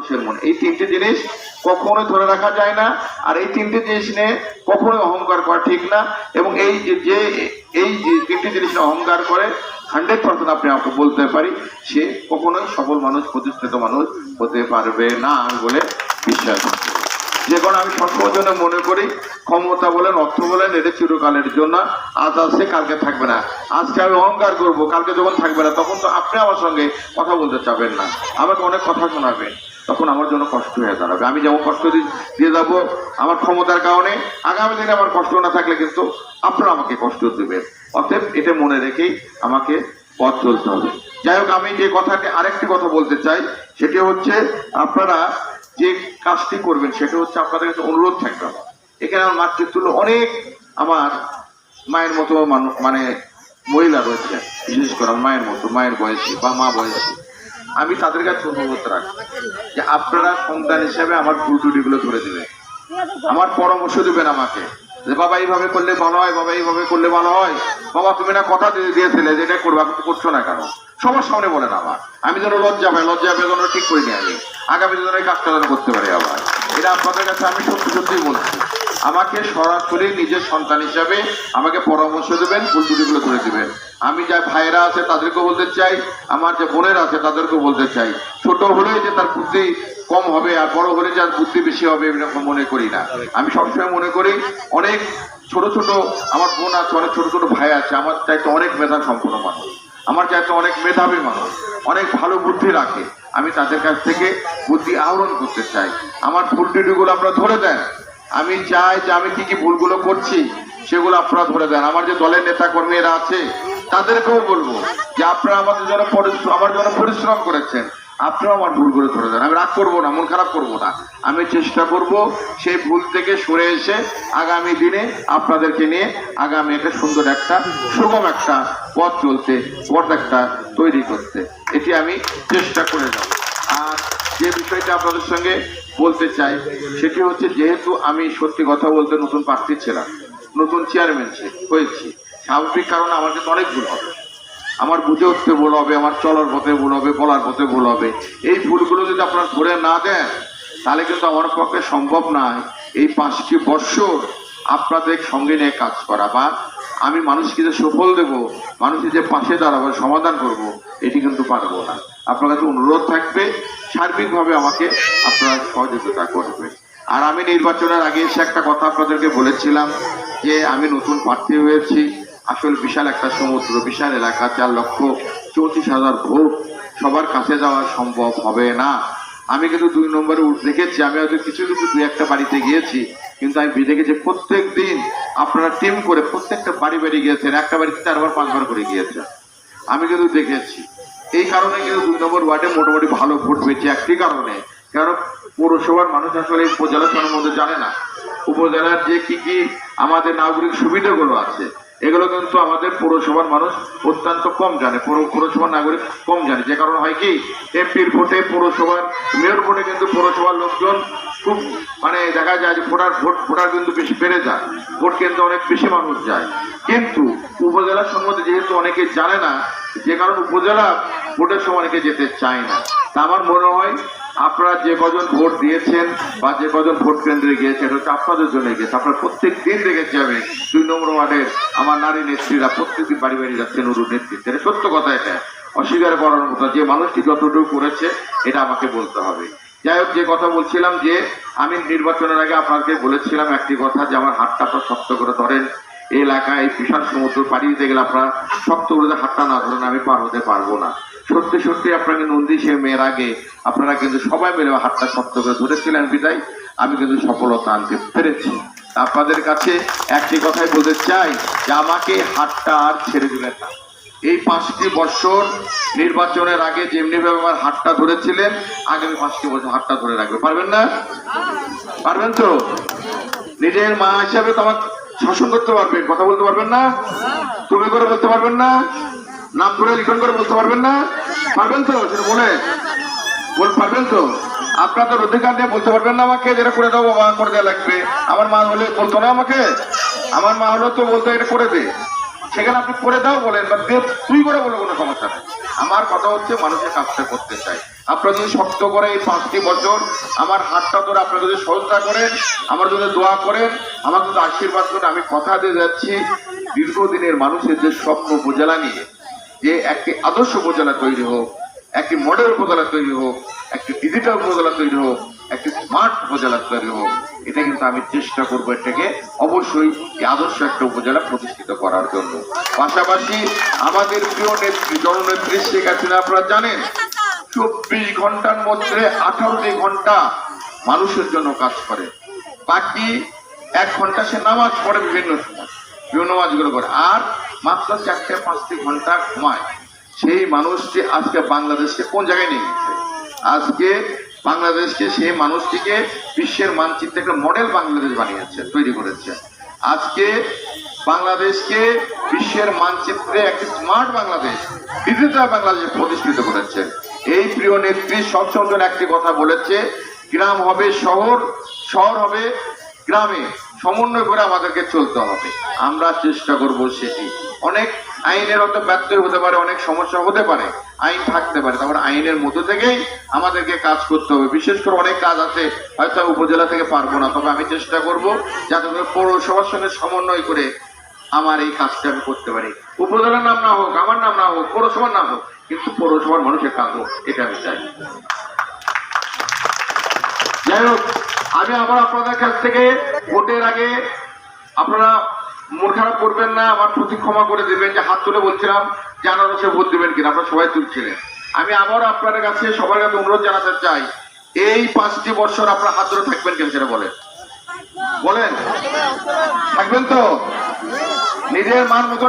মানুষের মন। এই তিনটে জিনিস কখনোই ধরে রাখা যায় না, আর এই তিনটে জিনিস নিয়ে কখনোই অহংকার করা ঠিক না, এবং এই যে এই তিনটে জিনিস অহংকার করে হান্ড্রেড পার্সেন্ট আপনি আমাকে বলতে পারি, সে কখনোই সফল মানুষ, প্রতিষ্ঠিত মানুষ হতে পারবে না বলে বিশ্বাস। যে কারণে আমি জন্য মনে করি, ক্ষমতা বলেন, অর্থ বলেন, এটা চিরকালের জন্য, আজ আছে কালকে থাকবে না। আজকে আমি অহংকার করব, কালকে যখন থাকবে না, তখন তো আপনি আমার সঙ্গে কথা বলতে চাবেন না। আমাকে অনেক কথা শোনাবেন। তখন আমার জন্য কষ্ট হয়ে দাঁড়াবে। আমি যেমন কষ্ট দিয়ে যাব আমার ক্ষমতার কারণে, আগামী দিনে আমার কষ্ট না থাকলে কিন্তু আপনারা আমাকে কষ্ট দেবেন। অতএব এটা মনে রেখেই আমাকে পথ চলতে হবে। যাই হোক, আমি যে কথাটি আরেকটি কথা বলতে চাই, সেটি হচ্ছে আপনারা যে কাজটি করবেন, সেটা হচ্ছে আপনাদের কাছে অনুরোধ থাকবে এখানে আমার মাতৃতুল্য অনেক আমার মায়ের মতো মানে মহিলা রয়েছে বিশেষ করে মায়ের মতো, মায়ের বয়সী বা মা বয়সী। আমি তাদের কাছে অনুরোধ রাখি যে আপনারা সন্তান হিসেবে আমার ভুল ধরে দেবেন আমার পরামর্শ দেবেন আমাকে যে, বাবা, এইভাবে করলে ভালো হয়, বাবা, এইভাবে করলে ভালো হয়। বাবা, তুমি না কথা দিয়ে দিয়েছিলে যে, এটা করবা কিন্তু করছ না কেন? সবার সামনে বলেন আমার আমি যেন লজ্জা পাই, লজ্জা পেয়ে যেন ঠিক করিনি আমি। আগামী দিনে এই কাজটা যেন করতে পারি আবার। এটা আপনাদের কাছে আমি সত্যি সত্যি বলছি। আমাকে সরাসরি নিজের সন্তান হিসাবে আমাকে পরামর্শ দেবেন ভুল ত্রুটিগুলো করে দেবেন। আমি যা ভাইরা আছে তাদেরকে বলতে চাই, আমার যে বোনেরা আছে তাদেরকে বলতে চাই। ছোট হলেই যে তার বুদ্ধি কম হবে আর বড় হলে যার বুদ্ধি বেশি হবে এরকম মনে করি না। আমি সবসময় মনে করি, অনেক ছোট ছোট আমার বোন আছে, অনেক ছোট ছোট ভাই আছে, আমার চাইতে অনেক মেধা সম্পন্ন মানুষ। আমার চাইতে অনেক মেধাবী মানুষ, অনেক ভালো বুদ্ধি রাখে। আমি তাদের কাছ থেকে বুদ্ধি আহরণ করতে চাই। আমার ভুল ত্রুটিগুলো আপনারা ধরে দেন। আমি চাই যে আমি কি কি ভুলগুলো করছি, সেগুলো আপনারা ধরে দেন। আমার যে দলের নেতা কর্মীরা আছে, তাদেরকেও বলব যে আপনারা আমাদের জন্য আমার জন্য পরিশ্রম করেছেন। আপনারাও আমার ভুলগুলো ধরে দেন। আমি রাগ করব না, মন খারাপ করব না। আমি চেষ্টা করব সেই ভুল থেকে সরে এসে আগামী দিনে আপনাদেরকে নিয়ে আগামী একটা সুন্দর একটা, সুগম একটা পথ চলতে, পথ একটা তৈরি করতে। এটি আমি চেষ্টা করে যাব। আর যে বিষয়টা আপনাদের সঙ্গে বলতে চাই, সেটি হচ্ছে যেহেতু আমি সত্যি কথা বলতে নতুন প্রার্থী ছিলাম, নতুন চেয়ারম্যানশিপ হয়েছি। স্বাভাবিক কারণে আমার কাছে অনেক ভুল হবে। আমার বুঝে উঠতে ভুল হবে, আমার চলার পথে ভুল হবে, বলার পথে ভুল হবে। এই ভুলগুলো যদি আপনারা ধরে না দেন, তাহলে কিন্তু আমার পক্ষে সম্ভব নয় এই পাঁচটি বৎসর আপনাদের সঙ্গে নিয়ে কাজ করা। বা আমি মানুষকে যে সফল দেব, মানুষের যে পাশে দাঁড়াবো, সমাধান করব, এটি কিন্তু পারব না। আপনার কাছে অনুরোধ থাকবে সার্বিকভাবে আমাকে আপনারা সহযোগিতা করবে। আর আমি নির্বাচনের আগে এসে একটা কথা আপনাদেরকে বলেছিলাম যে আমি নতুন প্রার্থী হয়েছি। আসলে বিশাল একটা সমুদ্র, বিশাল এলাকা, চার লক্ষ চৌত্রিশ হাজার ভোট। সবার কাছে যাওয়া সম্ভব হবে না। আমি কিন্তু দুই নম্বরে দেখেছি, আমি হয়তো কিছু কিছু দুই একটা বাড়িতে গিয়েছি, কিন্তু আমি দেখেছি প্রত্যেক দিন। আপনারা টিম করে প্রত্যেকটা বাড়ি বাড়ি গিয়েছেন, একটা বাড়িতে চারবার, পাঁচবার করে গিয়েছেন। আমি কিন্তু দেখেছি। এই কারণে কিন্তু দুই নম্বর ওয়ার্ডে মোটামুটি ভালো ভোট পেয়েছে একটি কারণে। কারণ পৌরসভার মানুষ আসলে উপজেলা সম্বন্ধে জানে না। উপজেলার যে কি কি আমাদের নাগরিক সুবিধাগুলো আছে, এগুলো কিন্তু আমাদের পৌরসভার মানুষ অত্যন্ত কম জানে, পৌর- পৌরসভার নাগরিক কম জানে। যে কারণে হয় কি, এমপির ভোটে পৌরসভার মেয়র ভোটে কিন্তু পৌরসভার লোকজন খুব মানে দেখা যায় যে ভোটার, ভোট, ভোটার কিন্তু বেশি বেড়ে যায়। ভোট কেন্দ্রে অনেক বেশি মানুষ যায়। কিন্তু উপজেলা সম্বন্ধে যেহেতু অনেকে জানে না, যে কারণে উপজেলা ভোটের সময় অনেকে যেতে চায় না। তা আমার মনে হয় আপনারা যে কজন ভোট দিয়েছেন বা যে কজন ভোট কেন্দ্রে গিয়েছেন, এটা হচ্ছে আপনাদের জন্য গিয়েছে আপনারা প্রত্যেক দিন দেখেছি আমি দুই নম্বর ওয়ার্ডের আমার নারী নেত্রীরা প্রত্যেকদিন বাড়ি বাড়ি যাচ্ছেন নুরুর নেতৃত্বে। এটা সত্য কথা এটা। অস্বীকার করার মতো যে মানুষটি যতটুকু করেছে, এটা আমাকে বলতে হবে। যাই হোক, যে কথা বলছিলাম যে আমি নির্বাচনের আগে আপনাকে বলেছিলাম একটি কথা যে আমার হাতটা আপনারা শক্ত করে ধরেন। এলাকায় বিশাল সমুদ্র পাড়িয়ে দিতে গেলে আপনারা শক্ত করে হাতটা না ধরেন, আমি পার হতে পারব না। সত্যি সত্যি, আপনাকে নন্দী সে মেয়ের আগে আপনারা কিন্তু সবাই মিলে হাতটা শক্ত করে ধরেছিলেন বিদায়। আমি কিন্তু সফলতা আনতে পেরেছি। আপনাদের কাছে একটি কথাই বলতে চাই যে আমাকে হাতটা আর ছেড়ে দিবেন না। এই পাঁচটি বছর নির্বাচনের আগে যেমনি ভাবে আমার হাতটা ধরেছিলেন, আগামী পাঁচটি বছর হাতটা ধরে রাখবে। পারবেন না? পারবেন তো? নিজের মা হিসাবে তো আমার শাসন করতে পারবেন কথা বলতে পারবেন না? তুমি করে বলতে পারবেন না? নাম করে লিখন করে বলতে পারবেন না? পারবেন তো? সেটা বলে, বল, পারবেন তো? আপনাদের অধিকার নিয়ে বলতে পারবেন না আমাকে? যেটা করে দাও বাবা, করে দেওয়া লাগবে। আমার মা হলে বলতো না আমাকে? আমার মা হলে তো বলতো, এটা করে দে। সেখানে আপনি করে দাও, বলেন, বা তুই করে বলো কোনো সমস্যা নেই আমার কথা হচ্ছে, মানুষের কাজটা করতে চাই। আপনারা যদি শক্ত করে এই পাঁচটি বছর আমার হাতটা ধরে আপনারা যদি সহযোগিতা করেন, আমার যদি দোয়া করেন আমার যদি আশীর্বাদ করেন আমি কথা দিয়ে যাচ্ছি। দীর্ঘদিনের মানুষের যে স্বপ্ন উপজেলা নিয়ে। যে একটি আদর্শ উপজেলা তৈরি হোক, একটি মডেল উপজেলা তৈরি হোক, একটি ডিজিটাল উপজেলা তৈরি হোক, একটি স্মার্ট উপজেলা তৈরি হোক, এটা কিন্তু আমি চেষ্টা করব এটাকে অবশ্যই এই আদর্শ একটা উপজেলা প্রতিষ্ঠিত করার জন্য। পাশাপাশি আমাদের প্রিয় নেত্রী, জননেত্রী শেখ হাসিনা, আপনারা জানেন, চব্বিশ ঘণ্টার মধ্যে আঠারোটি ঘণ্টা মানুষের জন্য কাজ করে। বাকি এক ঘণ্টা সে নামাজ পড়ে বিভিন্ন সময়। বিভিন্ন নামাজগুলো করে আর মাত্র চারটে পাঁচটি ঘণ্টা ঘুমায়। সেই মানুষটি আজকে বাংলাদেশকে কোন জায়গায় নিয়ে গেছে? আজকে বাংলাদেশকে সেই মানুষটিকে বিশ্বের মানচিত্রে একটা মডেল বাংলাদেশ বানিয়েছে, তৈরি করেছে। আজকে বাংলাদেশকে বিশ্বের মানচিত্রে একটি স্মার্ট বাংলাদেশ, ডিজিটাল বাংলাদেশ প্রতিষ্ঠিত করেছে। এই প্রিয় নেত্রী সবসময় একটি কথা বলেছে, গ্রাম হবে শহর শহর হবে গ্রামে। সমন্বয় করে আমাদেরকে চলতে হবে। আমরা চেষ্টা করব সেটি। অনেক আইনের অত ব্যত্যয় হতে পারে, অনেক সমস্যা হতে পারে। আইন থাকতে পারে, তারপর আইনের মধ্যে থেকেই আমাদেরকে কাজ করতে হবে। বিশেষ করে অনেক কাজ আছে, হয়তো উপজেলা থেকে পারব না, তবে আমি চেষ্টা করব যাতে করে পৌরসভার সঙ্গে সমন্বয় করে আমার এই কাজটা আমি করতে পারি। উপজেলার নাম না হোক, আমার নাম না হোক, পৌরসভার নাম হোক, কিন্তু পৌরসভার মানুষের কাজ হোক এটা আমি চাই যাই হোক আমি আবার আপনাদের কাছ থেকে ভোটের আগে আপনারা মন খারাপ করবেন না, আমার প্রতি ক্ষমা করে দেবেন, যে হাত তুলে বলছিলাম যে আনারসে ভোট দেবেন কিনা, আপনারা সবাই তুলছিলেন। আমি আবার আপনাদের কাছে সবার কাছে অনুরোধ জানাতে চাই, এই পাঁচটি বছর আপনারা হাত ধরে থাকবেন কিনা সেটা বলেন। বলেন। থাকবেন তো? নিজের মান মতন